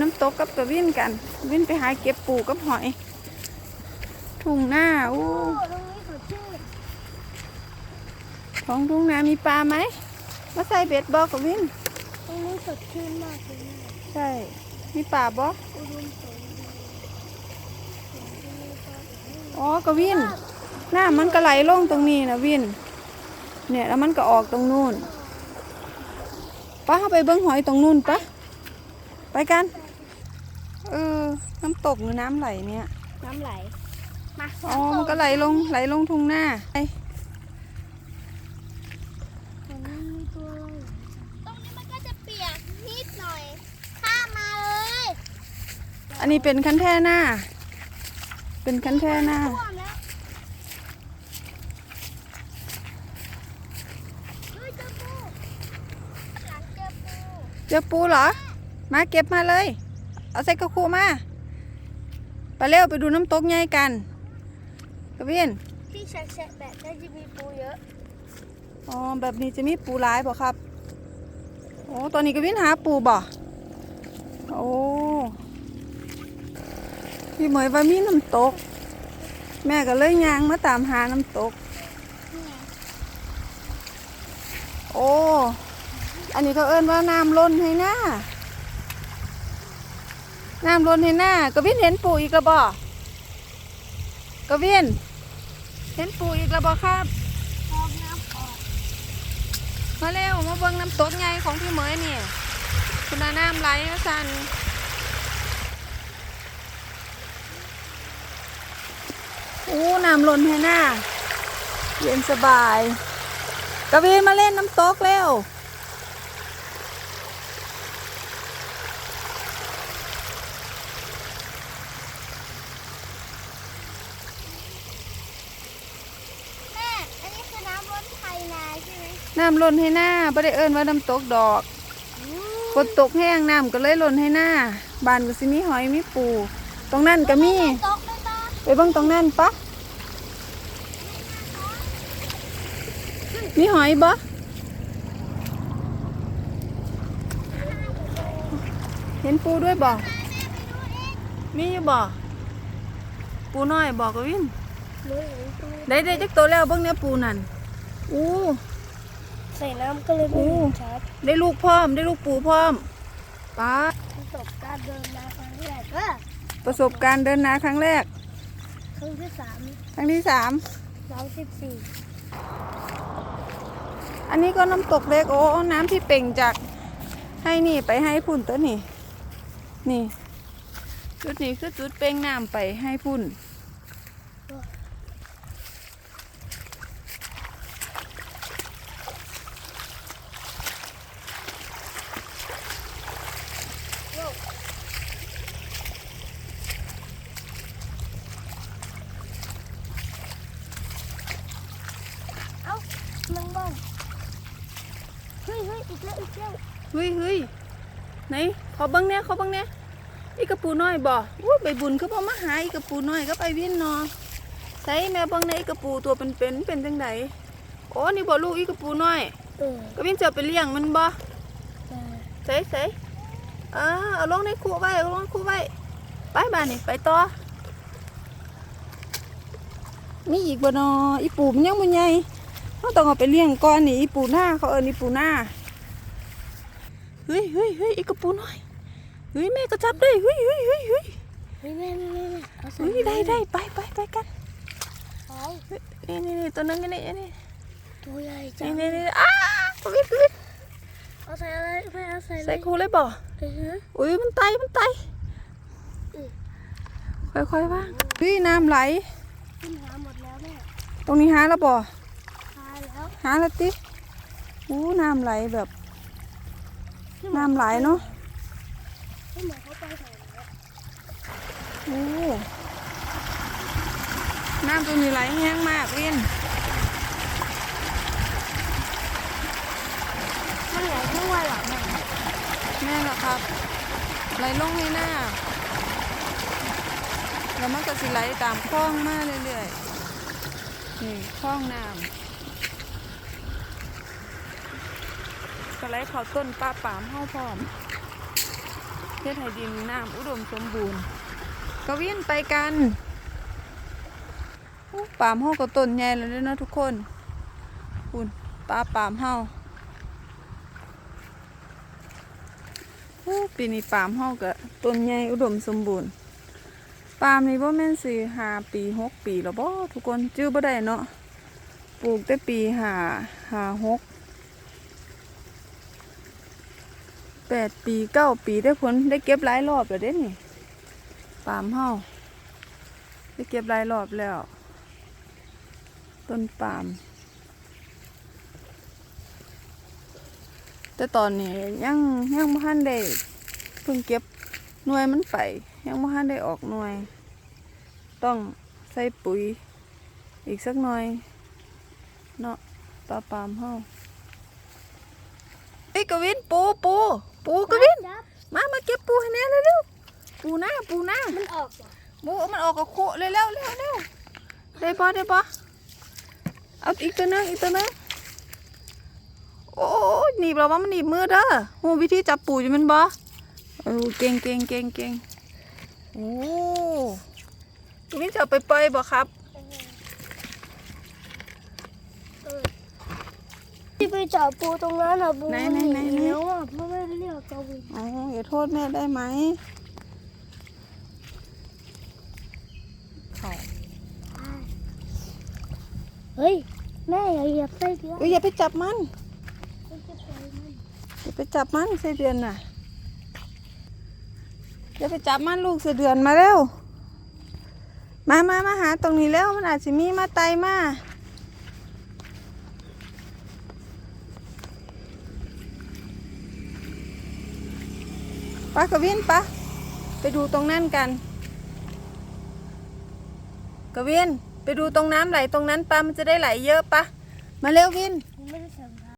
น้ำตกกับกระวินกัน วินไปหาเก็บปูกับหอย ทุ่งหน้าอู้โอ้ตรงทุ่งนามีปลาไหมมาใส่เบ็ดบอกกระวินตรงนี้สดชื่นมากเลยนะใช่ มีปลาบอกอ๋อกระวินหน้ามันก็ไหลลงตรงนี้นะวิน เนี่ยแล้วมันก็ออกตรงนู่นป้าเข้าไปเบิ้งหอยตรงนู่นปะไปกัน เออ น้ำตกหรือน้ำไหลเนี่ย น้ำไหล มาอ๋อมันก็ไหลลงไหลลงทุ่งหน้าไปตรงนี้มีตัวอะไรตรงนี้มันก็จะเปียกนิดหน่อยข้ามมาเลยอันนี้เป็นคันแท่หน้า เป็นคันแท่หน้าท่วมแล้วเฮ้ยเจอปูหลังเจอปูเจอปูเหรอ มาเก็บมาเลย เอาใส่กระคูมาไปเร็วไปดูน้ำตกใหญ่กันกระเวียนที่แฉะๆแบบนี้จะมีปูเยอะอ๋อแบบนี้จะมีปูร้ายบ่ครับโอ้ตอนนี้กระเวียนหาปูบ่โอ้พี่เหมยว่ามีน้ำตก แม่ก็เลยย่างมาตามหาน้ำตกนี่ไงโอ้ อันนี้เขาเอิ้นว่าน้ำล้นให้หน้า น้ำล้นให้หน้ากวินเห็นปูอีกแล้วบ่กวินเห็นปูอีกแล้วบ่ครับพอกน้ำมาเร็วมาเบิ่งน้ำตกใหญ่ของพี่เหมยนี่คุณน้ำไหลสันอู้น้ำล้นให้หน้า เย็นสบายกวินมาเล่นน้ำตกเร็ว แม่ อันนี้คือน้ำล้นไทยนาใช่ไหม น้ำล้นให้หน้าบ่ได้เอิ้นว่าน้ำตกดอกฝนตกแห้งน้ำก็เลยล้นให้หน้าบ้านก็สิมีหอยมีปู ตรงนั้นก็มีตกเลยตาไปเบิ่งตรงนั้นปะมีหอยบ่เห็นปูด้วยบ่มีอยู่บ่ปูน้อยบ่กวินเลยเห็นปูได้ได้จักตัวแล้วเบิ่งเนี่ยปูนั่นอู้ใส่น้ำก็เลยไม่เห็นชัดได้ลูกพร้อมได้ลูกปูพร้อมป้าประสบการณ์เดินมาครั้งแรกเออประสบการณ์เดินนาครั้งแรก ครั้งที่สามครั้งที่สามสองสิบสี่อันนี้ก็น้ำตกเล็กโอ้น้ำที่เป่งจากให้นี่ไปให้พุ่นตัวนี่ นี่ จุดนี้คือจุดเป่งน้ำไปให้พุ่น งบ้างเฮ้ยเฮ้ยอีกแล้วอีกแล้วเฮ้ยเฮ้ยไหนขอเบังเนี่ยขอเบังเนี่ยอีกระปูน้อยบ่อู้ใบบุญคือบ่มาหาอีกระปูน้อยก็ไปวินเนอใส่แม่เบังในอีกระปูตัวเป็นเป็นๆเป็นจังไดโอ้นี่บ่ลูกอีกระปูน้อยเออก็วินจะเอาไปเลี้ยงมันบ่เออใส่ใส่เออเอาลงในคูไว้เอาลงในคูไว้ไปบ้านนี่ไปต่อมีอีกบ่นออีปูมันยังบ่ใหญ่ เราต้องเอาไปเลี้ยงก่อนนี่อีปูหน้าเขาเอิ้นอีปูหน้าเฮ้ยเฮ้ยเฮ้ยอีกระปูน้อยเฮ้ยแม่ก็จับได้เฮ้ยเฮ้ยเฮ้ยเฮ้ยเฮ้ยแม่แม่แม่แม่เอาใส่เฮ้ยได้ได้ไปไปไปกันเอานี่นี่นี่ตัวนึงนี่นี่นี่ตัวใหญ่จันี่งนี่นี่อ้าวิบวิบเอาใส่อะไรแม่เอาใส่เลใส่ยคูเลยบ่เออฮะอุ้ยมันไตมันไตค่อยๆว่างเฮ้ยน้ำไหลขึ้นหาหมดแล้วแม่ตรงนี้หาแล้วบ่หาแล้ว หาแล้วติอู้น้ำไหลแบบ น้ำไหลเนาะให้เหมือนเขาไปใส่แล้วอู้น้ำตรงนี้ไหลแห้งมากวินมันไหลทั้งวันเหรอแม่แม่ละครับ ไหลลงให้หน้า แล้วมันก็สิไหลตามคลองมาเรื่อยๆนี่คลองน้ำ ก็ไหลเข้าต้นป้าปามเฮาพร้อมเฮ็ดให้ดินน้ำอุดมสมบูรณ์กวินไปกันปามเฮาก็ต้นใหญ่แล้วเด้อนะทุกคนคุณปลาปามเฮาอู้ปีนี้ปามเฮาก็ต้นใหญ่อุดมสมบูรณ์ปามนี่บ่แม่นสิห้าปีหกปีแล้วบ่ทุกคนจื้อบ่ได้เนาะปลูกแต่ปีห้าห้าหก แปดปีเก้าปีได้ผลได้เก็บหลายรอบแล้วเด้นี่ปามเฮาได้เก็บหลายรอบแล้ว ต้นปาม แต่ตอนนี้ยังยังไม่ทันได้เพิ่งเก็บหน่วยมันไป ยังไม่ทันได้ออกหน่วย ต้องใส่ปุ๋ยอีกสักหน่อยเนาะปลาปามเฮาเอ้ย กวินปูปูปูกวินจับมามาเก็บปูให้แน่เร็วๆปูหน้าปูหน้ามันออกเหรอปูมันออกกับโคเลยเร็วเร็วเร็วได้ปะได้ปะเอาอีกตัวหนึงอีกตัวหนึงโอ้ยหนีบเราว่ามันหนีบมือเด้อหูวิธีจับปูอยู่แมันบ่เออเก่งเก่งเก่งเก่งโอ้ตัวนี้จะเอาไปปล่อยบ่ครับ ที่ไปจับปูตรงนั้นอะปูไหนไหนไหนไหนเหนียวอะพ่อแม่เรียกกวินอ๋ออย่าโทษแม่ได้ไหมเขาเฮ้ยแม่อย่าเหยียบไส้เดือนเอ้ยอย่าไปจับมันมันจะปล่อยมันอย่าไปจับมันไส้เดือนน่ะอย่าไปจับมันลูกไส้เดือนมาเร็วมามามาหาตรงนี้แล้วมันอาจจะมีมาไตมา ปะกวินปะไปดูตรงนั้นกัน กวินไปดูตรงน้ำไหลตรงนั้นปะมันจะได้ไหลเยอะปะมาเร็ววินไม่ได้